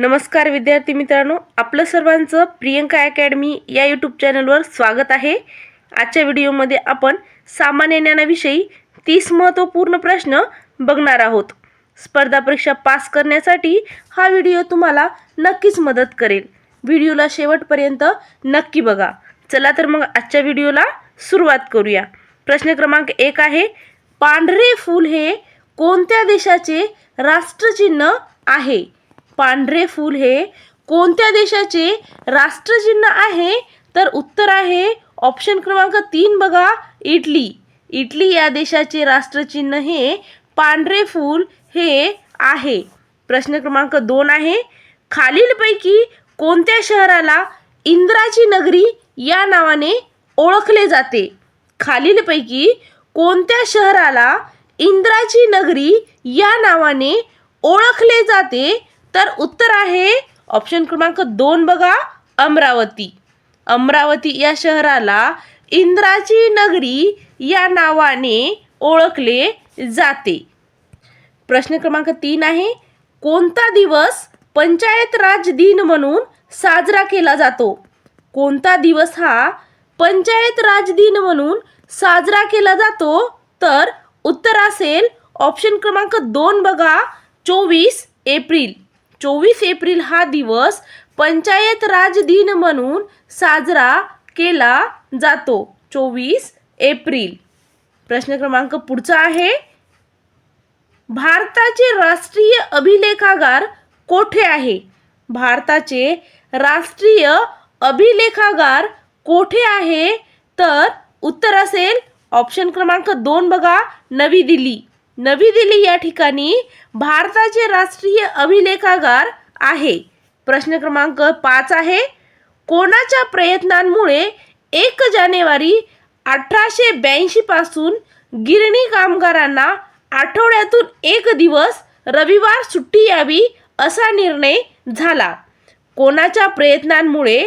नमस्कार विद्यार्थी मित्रांनो आपलं सर्वांचं प्रियंका अकॅडमी या यूट्यूब चॅनलवर स्वागत आहे. आजच्या व्हिडिओमध्ये आपण सामान्य ज्ञानाविषयी तीस महत्त्वपूर्ण प्रश्न बघणार आहोत. स्पर्धा परीक्षा पास करण्यासाठी हा व्हिडिओ तुम्हाला नक्कीच मदत करेल. व्हिडिओला शेवटपर्यंत नक्की बघा. चला तर मग आजच्या व्हिडिओला सुरुवात करूया. प्रश्न क्रमांक एक आहे पांढरे फूल हे कोणत्या देशाचे राष्ट्रचिन्ह आहे? पांढरे फूल हे कोणत्या देशाचे राष्ट्रचिन्ह आहे? तर उत्तर आहे ऑप्शन क्रमांक तीन बघा इटली. इटली या देशाचे राष्ट्रचिन्ह हे पांढरे फूल हे आहे. प्रश्न क्रमांक दोन आहे खालीलपैकी कोणत्या शहराला इंद्राची नगरी या नावाने ओळखले जाते? खालीलपैकी कोणत्या शहराला इंद्राची नगरी या नावाने ओळखले जाते? तर उत्तर आहे ऑप्शन क्रमांक दोन बघा अमरावती. अमरावती या शहराला इंद्राची नगरी या नावाने ओळखले जाते. प्रश्न क्रमांक तीन आहे कोणता दिवस पंचायत राज दिन म्हणून साजरा केला जातो? कोणता दिवस हा पंचायत राज दिन म्हणून साजरा केला जातो? तर उत्तर असेल ऑप्शन क्रमांक दोन बघा चोवीस एप्रिल. चोवीस एप्रिल हा दिवस पंचायत राज दिन म्हणून साजरा केला जातो. चोवीस एप्रिल. प्रश्न क्रमांक पुढचा आहे. भारताचे राष्ट्रीय अभिलेखागार कोठे आहे? भारताचे राष्ट्रीय अभिलेखागार कोठे आहे? तर उत्तर असेल ऑप्शन क्रमांक दोन बघा. नवी दिल्ली. नवी दिल्ली या ठिकाणी भारताचे राष्ट्रीय अभिलेखागार आहे. प्रश्न क्रमांक पाच आहे. कोणाच्या प्रयत्नांमुळे एक जानेवारी अठराशे ब्याऐंशी पासून गिरणी कामगारांना आठवड्यातून एक दिवस रविवार सुट्टी यावी असा निर्णय झाला. कोणाच्या प्रयत्नांमुळे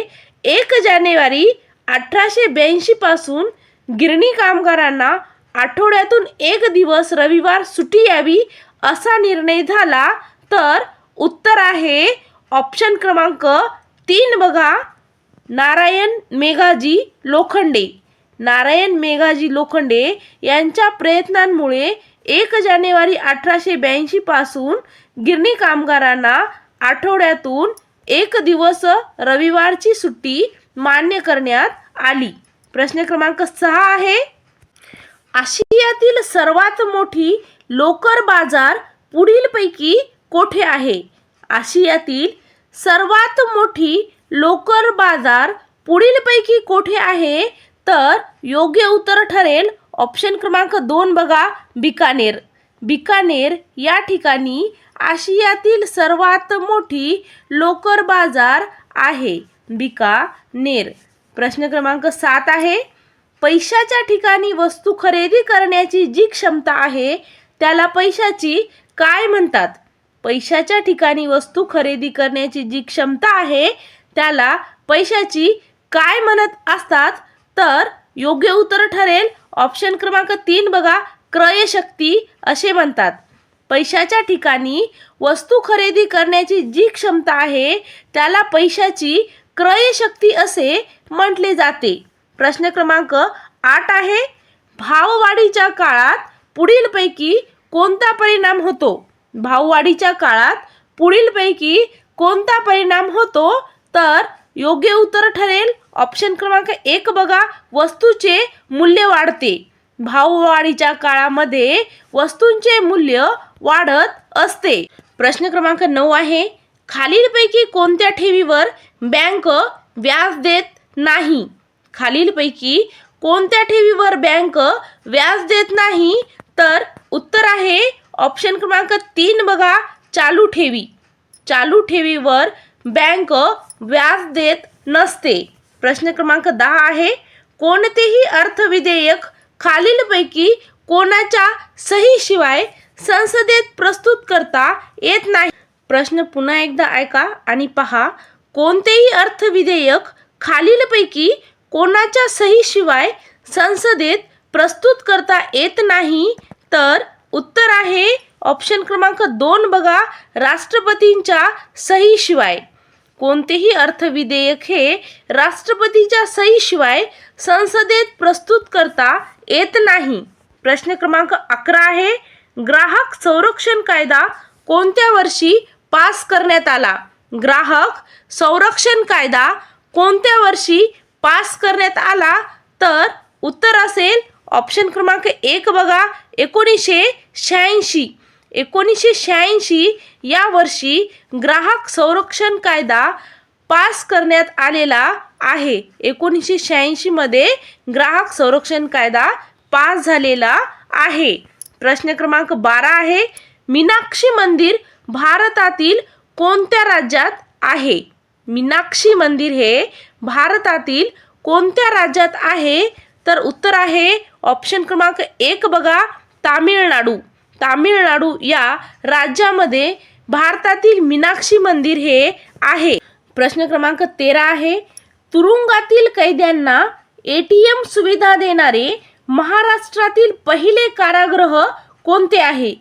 एक जानेवारी अठराशे ब्याऐंशी पासून गिरणी कामगारांना आठवड्यातून एक दिवस रविवार सुट्टी यावी असा निर्णय झाला तर उत्तर आहे ऑप्शन क्रमांक तीन बघा. नारायण मेघाजी लोखंडे. नारायण मेघाजी लोखंडे यांच्या प्रयत्नांमुळे एक जानेवारी अठराशे ब्याऐंशीपासून गिरणी कामगारांना आठवड्यातून एक दिवस रविवारची सुट्टी मान्य करण्यात आली. प्रश्न क्रमांक सहा आहे. आशियातील सर्वात मोठी लोकर बाजार पुढीलपैकी कोठे आहे? आशियातील सर्वात मोठी लोकर बाजार पुढीलपैकी कोठे आहे? तर योग्य उत्तर ठरेल ऑप्शन क्रमांक दोन बघा बिकानेर. बिकानेर या ठिकाणी आशियातील सर्वात मोठी लोकर बाजार आहे. बिकानेर. प्रश्न क्रमांक सात आहे. पैशाच्या ठिकाणी वस्तू खरेदी करण्याची जी क्षमता आहे त्याला पैशाची काय म्हणतात? पैशाच्या ठिकाणी वस्तू खरेदी करण्याची जी क्षमता आहे त्याला पैशाची काय म्हणत असतात? तर योग्य उत्तर ठरेल. ऑप्शन क्रमांक तीन बघा. क्रयशक्ती असे म्हणतात. पैशाच्या ठिकाणी वस्तू खरेदी करण्याची जी क्षमता आहे त्याला पैशाची क्रयशक्ती असे म्हटले जाते. प्रश्न क्रमांक आठ आहे. भाववाढीच्या काळात पुढीलपैकी कोणता परिणाम होतो? भाववाढीच्या काळात पुढीलपैकी कोणता परिणाम होतो? तर योग्य उत्तर ठरेल. ऑप्शन क्रमांक एक बघा. वस्तूचे मूल्य वाढते. भाववाढीच्या काळामध्ये वस्तूंचे मूल्य वाढत असते. प्रश्न क्रमांक नऊ आहे. खालीलपैकी कोणत्या ठेवीवर बँक व्याज देत नाही? खालीलपैकी कोणत्या ठेवीवर बँक व्याज देत नाही? तर उत्तर आहे ऑप्शन क्रमांक तीन बघा चालू ठेवी. चालू ठेवीवर बँक व्याज देत नसते. प्रश्न क्रमांक दहा आहे कोणतेही अर्थविधेयक खालीलपैकी कोणाच्या सहीशिवाय संसदेत प्रस्तुत करता येत नाही? प्रश्न पुन्हा एकदा ऐका आणि पहा कोणतेही अर्थविधेयक खालीलपैकी कोणाच्या सहीशिवाय संसदेत प्रस्तुत करता येत नाही तर उत्तर आहे ऑप्शन क्रमांक दोन बघा राष्ट्रपतींच्या सहीशिवाय. कोणतेही अर्थविधेयक हे राष्ट्रपतीच्या सहीशिवाय संसदेत प्रस्तुत करता येत नाही. प्रश्न क्रमांक अकरा आहे ग्राहक संरक्षण कायदा कोणत्या वर्षी पास करण्यात आला? ग्राहक संरक्षण कायदा कोणत्या वर्षी पास करण्यात आला तर उत्तर असेल ऑप्शन क्रमांक एक बघा. एकोणीसशे शहाऐंशी. एकोणीसशे शहाऐंशी या वर्षी ग्राहक संरक्षण कायदा पास करण्यात आलेला आहे. एकोणीसशे शहाऐंशीमध्ये ग्राहक संरक्षण कायदा पास झालेला आहे. प्रश्न क्रमांक बारा आहे. मीनाक्षी मंदिर भारतातील कोणत्या राज्यात आहे? मीनाक्षी मंदिर हे भारतातील कोणत्या राज्यात आहे? तर उत्तर आहे ऑप्शन क्रमांक एक बघा तामिळनाडू. तामिळनाडू या राज्यामध्ये भारतातील मीनाक्षी मंदिर हे आहे. प्रश्न क्रमांक तेरा आहे. तुरुंगातील कैद्यांना ए टी एम सुविधा देणारे महाराष्ट्रातील पहिले कारागृह कोणते आहे?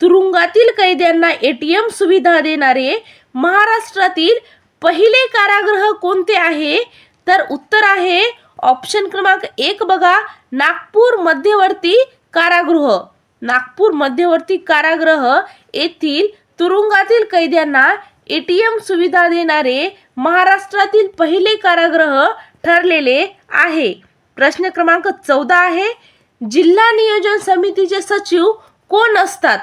तुरुंगातील कैद्यांना ए टी एम सुविधा देणारे महाराष्ट्रातील पहिले कारागृह कोणते आहे? तर उत्तर आहे ऑप्शन क्रमांक एक बघा नागपूर मध्यवर्ती कारागृह. नागपूर मध्यवर्ती कारागृह येथील तुरुंगातील कैद्यांना ए टी एम सुविधा देणारे महाराष्ट्रातील पहिले कारागृह ठरलेले आहे. प्रश्न क्रमांक चौदा आहे जिल्हा नियोजन समितीचे सचिव कोण असतात?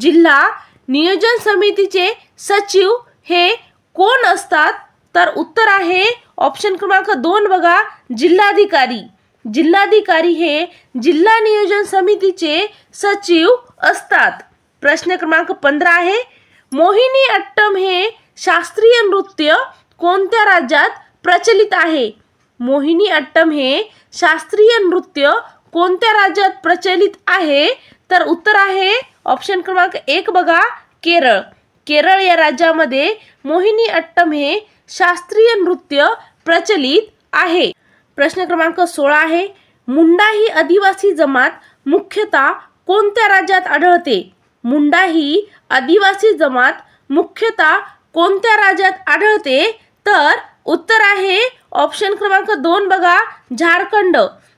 जिल्हा नियोजन समितीचे सचिव हे कोण असतात? तर उत्तर आहे ऑप्शन क्रमांक दोन बघा जिल्हाधिकारी. जिल्हाधिकारी हे जिल्हा नियोजन समितीचे सचिव असतात. प्रश्न क्रमांक पंधरा आहे मोहिनी अट्टम हे शास्त्रीय नृत्य कोणत्या राज्यात प्रचलित आहे? मोहिनी अट्टम हे शास्त्रीय नृत्य कोणत्या राज्यात प्रचलित आहे? तर उत्तर आहे ऑप्शन क्रमांक एक बघा केरळ. केरळ या राज्यामध्ये मोहिनी अट्टम हे शास्त्रीय नृत्य प्रचलित आहे. प्रश्न क्रमांक सोळा आहे मुंडा ही आदिवासी जमात मुख्यतः कोणत्या राज्यात आढळते? मुंडा ही आदिवासी जमात मुख्यतः कोणत्या राज्यात आढळते? तर उत्तर आहे ऑप्शन क्रमांक दोन बघा झारखंड.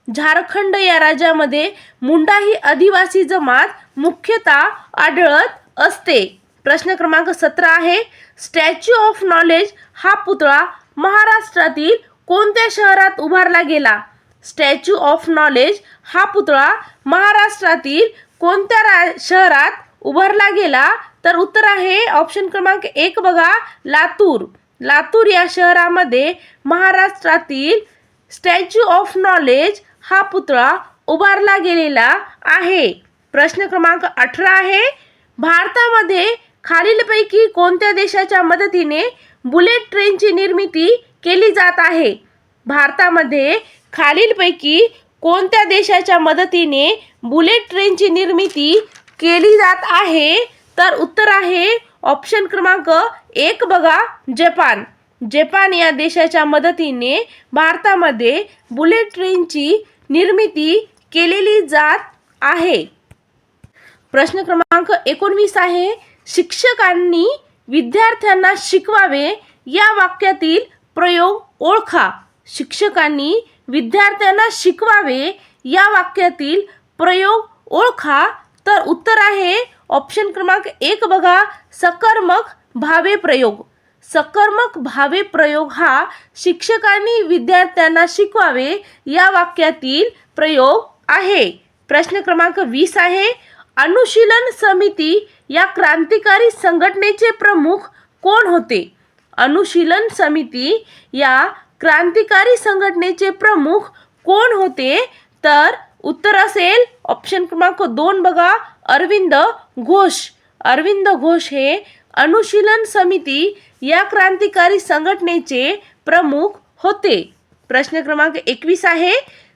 झारखंड या राज्यामध्ये मुंडा ही आदिवासी जमात मुख्यतः आढळत असते. प्रश्न क्रमांक सतरा आहे. स्टॅच्यू ऑफ नॉलेज हा पुतळा महाराष्ट्रातील कोणत्या शहरात उभारला गेला? स्टॅच्यू ऑफ नॉलेज हा पुतळा महाराष्ट्रातील कोणत्या रा शहरात उभारला गेला? तर उत्तर आहे ऑप्शन क्रमांक एक बघा लातूर. लातूर या शहरामध्ये महाराष्ट्रातील स्टॅच्यू ऑफ नॉलेज हा पुतळा उभारला गेलेला आहे. प्रश्न क्रमांक अठरा आहे. भारतामध्ये खालीलपैकी कोणत्या देशाच्या मदतीने बुलेट ट्रेनची निर्मिती केली जात आहे? भारतामध्ये खालीलपैकी कोणत्या देशाच्या मदतीने बुलेट ट्रेनची निर्मिती केली जात आहे? तर उत्तर आहे ऑप्शन क्रमांक एक बघा जपान. जपान या देशाच्या मदतीने भारतामध्ये बुलेट ट्रेनची निर्मिती केलेली जात आहे. प्रश्न क्रमांक एकोणवीस आहे. शिक्षकांनी विद्यार्थ्यांना शिकवावे या वाक्यातील प्रयोग ओळखा. शिक्षकांनी विद्यार्थ्यांना शिकवावे या वाक्यातील प्रयोग ओळखा. तर उत्तर आहे ऑप्शन क्रमांक एक बघा. सकर्मक भावे प्रयोग. सकर्मक भावे प्रयोग हा शिक्षकांनी विद्यार्थ्यांना शिकवावे या वाक्यातील प्रयोग आहे. प्रश्न क्रमांक वीस आहे. अनुशीलन समिती या क्रांतिकारी संघटनेचे प्रमुख कोण होते? अनुशीलन समिती या क्रांतिकारी संघटनेचे प्रमुख कोण होते? तर उत्तर असेल ऑप्शन क्रमांक दोन बघा अरविंद घोष. अरविंद घोष हे अनुशीलन समिती या क्रांतिकारी संघटनेचे प्रमुख होते. प्रश्न क्रमांक एकवीस आहे.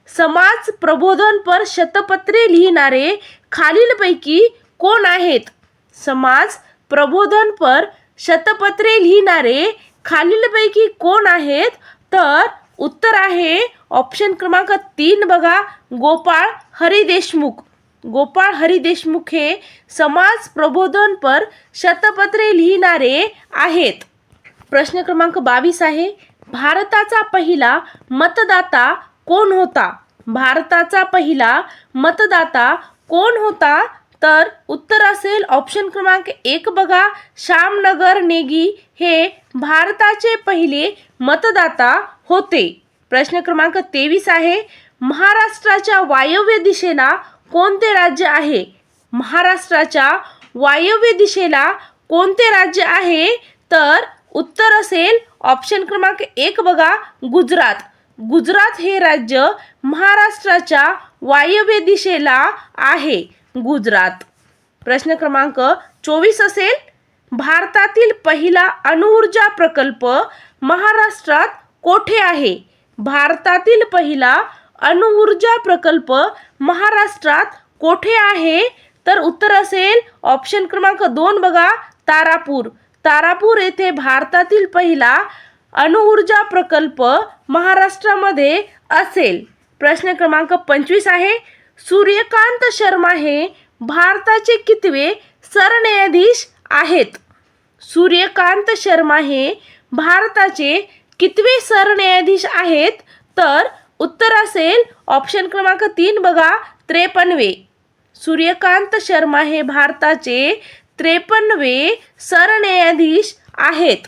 समाज प्रबोधनपर शतपत्रे लिहिणारे खालीलपैकी कोण आहेत? समाज प्रबोधनपर शतपत्रे लिहिणारे खालीलपैकी कोण आहेत? तर उत्तर आहे ऑप्शन क्रमांक तीन बघा गोपाळ हरी देशमुख गोपाळ हरी देशमुख हे समाज प्रबोधनपर शतपत्रे लिहिणारे आहेत. प्रश्न क्रमांक बावीस आहे भारताचा पहिला मतदाता कोण होता? भारताचा पहिला मतदाता कोण होता? तर उत्तर असेल ऑप्शन क्रमांक एक बघा. श्यामनगर नेगी हे भारताचे पहिले मतदाता होते. प्रश्न क्रमांक तेवीस आहे. महाराष्ट्राच्या वायव्य दिशेला कोणते राज्य आहे? महाराष्ट्राच्या वायव्य दिशेला कोणते राज्य आहे? तर उत्तर असेल ऑप्शन क्रमांक एक बघा. गुजरात. गुजरात हे राज्य महाराष्ट्राच्या वायव्य दिशेला आहे. गुजरात. प्रश्न क्रमांक चोवीस असेल. भारतातील पहिला अणुऊर्जा प्रकल्प महाराष्ट्रात कोठे आहे? भारतातील पहिला अणुऊर्जा प्रकल्प महाराष्ट्रात कोठे आहे? तर उत्तर असेल ऑप्शन क्रमांक दोन बघा तारापूर. तारापूर येथे भारतातील पहिला अणुऊर्जा प्रकल्प महाराष्ट्रामध्ये असेल. प्रश्न क्रमांक पंचवीस आहे. सूर्यकांत शर्मा हे भारताचे कितवे सरन्यायाधीश आहेत? सूर्यकांत शर्मा हे भारताचे कितवे सरन्यायाधीश आहेत? तर उत्तर असेल ऑप्शन क्रमांक तीन बघा त्रेपन्नवे सूर्यकांत शर्मा हे भारताचे त्रेपन्नवे सरन्यायाधीश आहेत.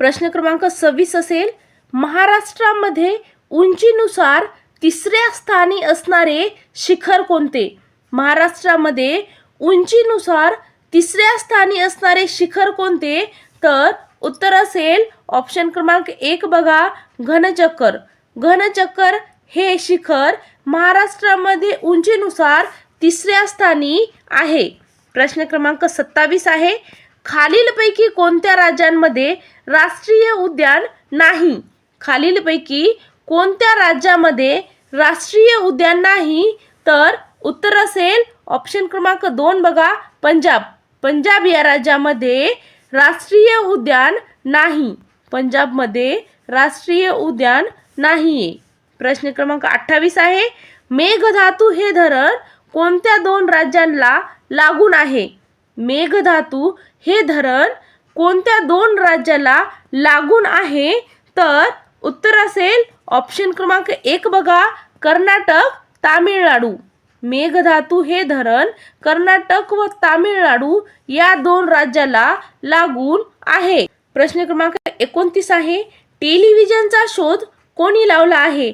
प्रश्न क्रमांक सव्वीस असेल महाराष्ट्रामध्ये उंचीनुसार तिसऱ्या स्थानी असणारे शिखर कोणते? महाराष्ट्रामध्ये उंचीनुसार तिसऱ्या स्थानी असणारे शिखर कोणते? तर उत्तर असेल ऑप्शन क्रमांक एक बघा घनचक्कर. घनचक्कर हे शिखर महाराष्ट्रामध्ये उंचीनुसार तिसऱ्या स्थानी आहे. प्रश्न क्रमांक सत्तावीस आहे. खालीलपैकी कोणत्या राज्यांमध्ये राष्ट्रीय उद्यान नाही? खालीलपैकी कोणत्या राज्यामध्ये राष्ट्रीय उद्यान नाही? तर उत्तर असेल ऑप्शन क्रमांक दोन बघा पंजाब. पंजाब या राज्यामध्ये राष्ट्रीय उद्यान नाही. पंजाबमध्ये राष्ट्रीय उद्यान नाही आहे प्रश्न क्रमांक अठ्ठावीस आहे. मेघधातू हे धरण कोणत्या दोन राज्यांना लागून आहे? मेघधातू हे धरण कोणत्या दोन राज्याला लागून आहे? तर उत्तर असेल ऑप्शन क्रमांक एक बघा कर्नाटक तामिळनाडू. मेघधातू हे धरण कर्नाटक व तामिळनाडू या दोन राज्याला लागून आहे. प्रश्न क्रमांक एकोणतीस आहे. टेलिव्हिजनचा शोध कोणी लावला आहे?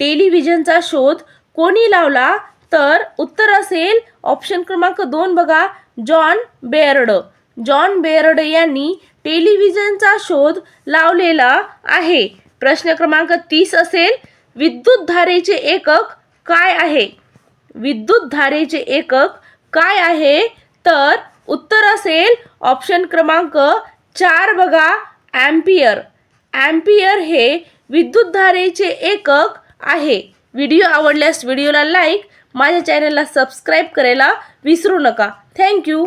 टेलिव्हिजनचा शोध कोणी लावला? तर उत्तर असेल ऑप्शन क्रमांक दोन बघा जॉन बेअर्ड. जॉन बेअर्ड यांनी टेलिव्हिजनचा शोध लावलेला आहे. प्रश्न क्रमांक तीस असेल विद्युत धारेचे एकक काय आहे? विद्युत धारेचे एकक काय आहे? तर उत्तर असेल ऑप्शन क्रमांक चार बघा ॲम्पियर ॲम्पियर हे विद्युत धारेचे एकक आहे. व्हिडिओ आवडल्यास व्हिडिओला लाईक माझ्या चॅनलला सबस्क्राईब करायला विसरू नका. Thank you